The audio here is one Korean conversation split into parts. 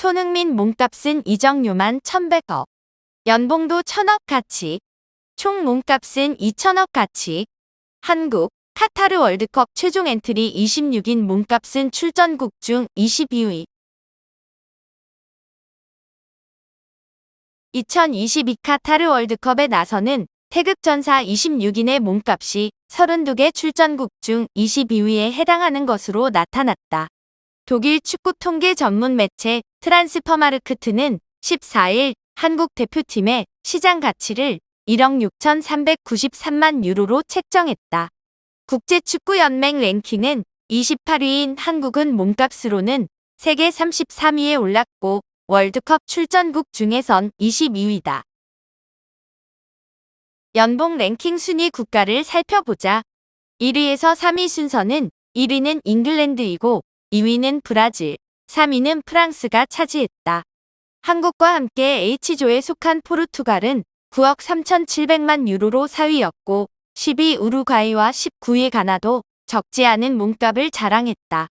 손흥민 몸값은 이정료만 1100억. 연봉도 1000억 가치. 총 몸값은 2000억 가치. 한국, 카타르 월드컵 최종 엔트리 26인 몸값은 출전국 중 22위. 2022 카타르 월드컵에 나서는 태극전사 26인의 몸값이 32개 출전국 중 22위에 해당하는 것으로 나타났다. 독일 축구 통계 전문 매체 트란스퍼마르크트는 14일 한국 대표팀의 시장 가치를 1억 6,393만 유로로 책정했다. 국제축구연맹 랭킹은 28위인 한국은 몸값으로는 세계 33위에 올랐고 월드컵 출전국 중에선 22위다. 연봉 랭킹 순위 국가를 살펴보자. 1위에서 3위 순서는 1위는 잉글랜드이고 2위는 브라질, 3위는 프랑스가 차지했다. 한국과 함께 H조에 속한 포르투갈은 9억 3,700만 유로로 4위였고 10위 우루과이와 19위 가나도 적지 않은 몸값을 자랑했다.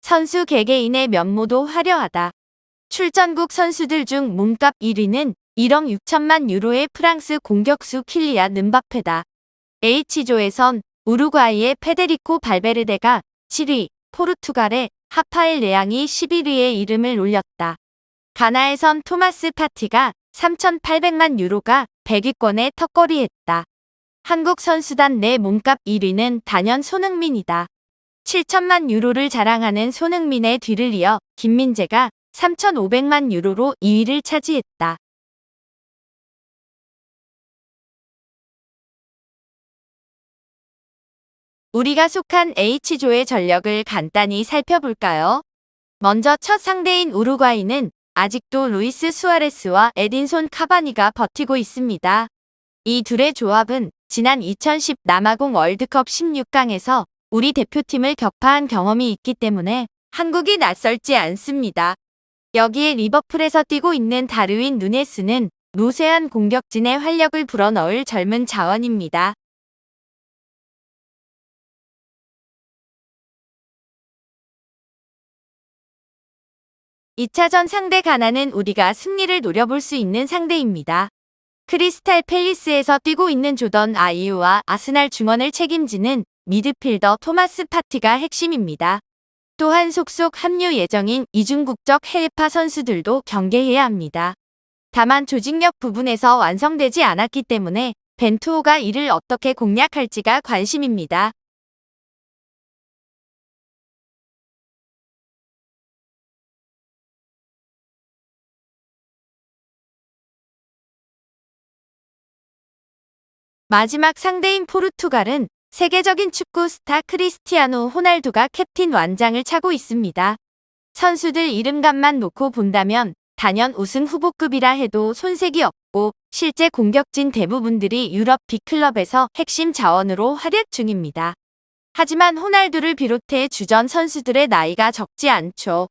선수 개개인의 면모도 화려하다. 출전국 선수들 중 몸값 1위는 1억 6천만 유로의 프랑스 공격수 킬리아 는바페다. H조에선 우루과이의 페데리코 발베르데가 7위, 포르투갈의 하파엘 레앙이 11위에 이름을 올렸다. 가나에선 토마스 파티가 3,800만 유로가 100위권에 턱걸이했다. 한국 선수단 내 몸값 1위는 단연 손흥민이다. 7천만 유로를 자랑하는 손흥민의 뒤를 이어 김민재가 3,500만 유로로 2위를 차지했다. 우리가 속한 H조의 전력을 간단히 살펴볼까요? 먼저 첫 상대인 우루과이는 아직도 루이스 수아레스와 에딘손 카바니가 버티고 있습니다. 이 둘의 조합은 지난 2010 남아공 월드컵 16강에서 우리 대표팀을 격파한 경험이 있기 때문에 한국이 낯설지 않습니다. 여기에 리버풀에서 뛰고 있는 다르윈 누네스는 노세한 공격진에 활력을 불어넣을 젊은 자원입니다. 2차전 상대 가나는 우리가 승리를 노려볼 수 있는 상대입니다. 크리스탈 팰리스에서 뛰고 있는 조던 아이유와 아스날 중원을 책임지는 미드필더 토마스 파티가 핵심입니다. 또한 속속 합류 예정인 이중국적 해외파 선수들도 경계해야 합니다. 다만 조직력 부분에서 완성되지 않았기 때문에 벤투호가 이를 어떻게 공략할지가 관심입니다. 마지막 상대인 포르투갈은 세계적인 축구 스타 크리스티아노 호날두가 캡틴 완장을 차고 있습니다. 선수들 이름값만 놓고 본다면 단연 우승 후보급이라 해도 손색이 없고 실제 공격진 대부분들이 유럽 빅클럽에서 핵심 자원으로 활약 중입니다. 하지만 호날두를 비롯해 주전 선수들의 나이가 적지 않죠.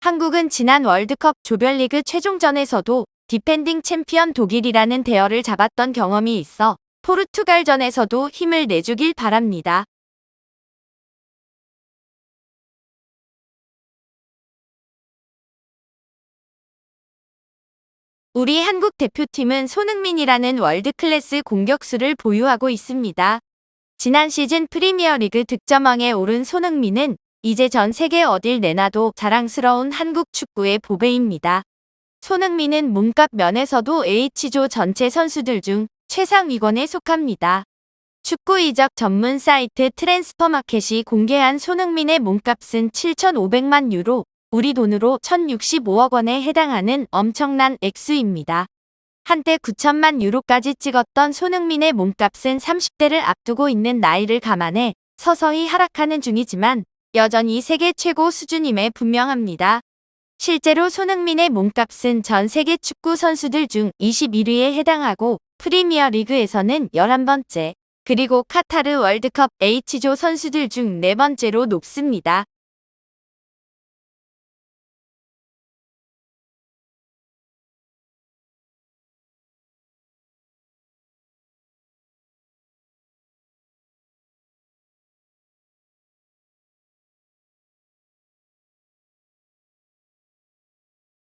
한국은 지난 월드컵 조별리그 최종전에서도 디펜딩 챔피언 독일이라는 대열을 잡았던 경험이 있어 포르투갈전에서도 힘을 내주길 바랍니다. 우리 한국 대표팀은 손흥민이라는 월드클래스 공격수를 보유하고 있습니다. 지난 시즌 프리미어리그 득점왕에 오른 손흥민은 이제 전 세계 어딜 내놔도 자랑스러운 한국 축구의 보배입니다. 손흥민은 몸값 면에서도 H조 전체 선수들 중 최상위권에 속합니다. 축구 이적 전문 사이트 트랜스퍼마켓이 공개한 손흥민의 몸값은 7,500만 유로, 우리 돈으로 1,065억 원에 해당하는 엄청난 액수입니다. 한때 9천만 유로까지 찍었던 손흥민의 몸값은 30대를 앞두고 있는 나이를 감안해 서서히 하락하는 중이지만 여전히 세계 최고 수준임에 분명합니다. 실제로 손흥민의 몸값은 전 세계 축구 선수들 중 21위에 해당하고 프리미어 리그에서는 11번째, 그리고 카타르 월드컵 H조 선수들 중 4번째로 높습니다.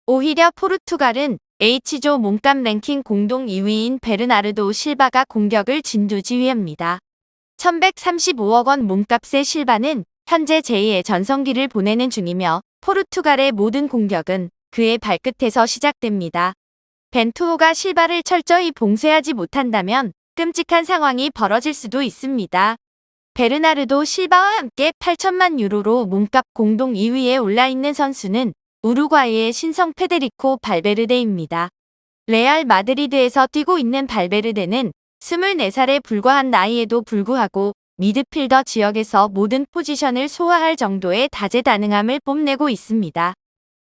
오히려 포르투갈은 H조 몸값 랭킹 공동 2위인 베르나르도 실바가 공격을 진두지휘합니다. 1135억 원 몸값의 실바는 현재 제2의 전성기를 보내는 중이며 포르투갈의 모든 공격은 그의 발끝에서 시작됩니다. 벤투호가 실바를 철저히 봉쇄하지 못한다면 끔찍한 상황이 벌어질 수도 있습니다. 베르나르도 실바와 함께 8천만 유로로 몸값 공동 2위에 올라 있는 선수는 우루과이의 신성 페데리코 발베르데입니다. 레알 마드리드에서 뛰고 있는 발베르데는 24살에 불과한 나이에도 불구하고 미드필더 지역에서 모든 포지션을 소화할 정도의 다재다능함을 뽐내고 있습니다.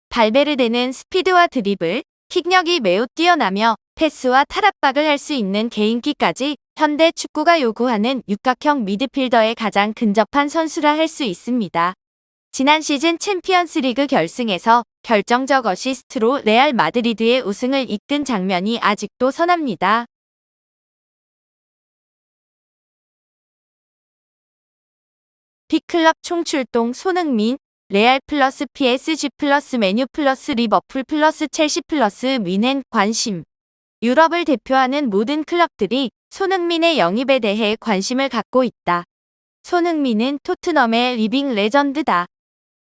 발베르데는 스피드와 드리블, 킥력이 매우 뛰어나며 패스와 탈압박을 할 수 있는 개인기까지 현대 축구가 요구하는 육각형 미드필더에 가장 근접한 선수라 할 수 있습니다. 지난 시즌 챔피언스 리그 결승에서 결정적 어시스트로 레알 마드리드의 우승을 이끈 장면이 아직도 선합니다. B클럽 총출동 손흥민, 레알 플러스 PSG 플러스 메뉴 플러스 리버풀 플러스 첼시 플러스 윈엔 관심. 유럽을 대표하는 모든 클럽들이 손흥민의 영입에 대해 관심을 갖고 있다. 손흥민은 토트넘의 리빙 레전드다.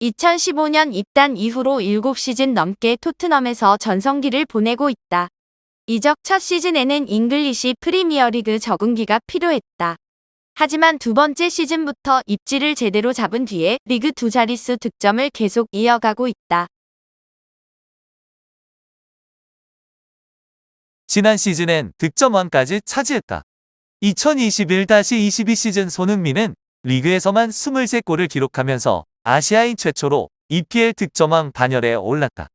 2015년 입단 이후로 7시즌 넘게 토트넘에서 전성기를 보내고 있다. 이적 첫 시즌에는 잉글리시 프리미어리그 적응기가 필요했다. 하지만 두 번째 시즌부터 입지를 제대로 잡은 뒤에 리그 두 자릿수 득점을 계속 이어가고 있다. 지난 시즌엔 득점왕까지 차지했다. 2021-22 시즌 손흥민은 리그에서만 23골을 기록하면서 아시아인 최초로 EPL 득점왕 반열에 올랐다.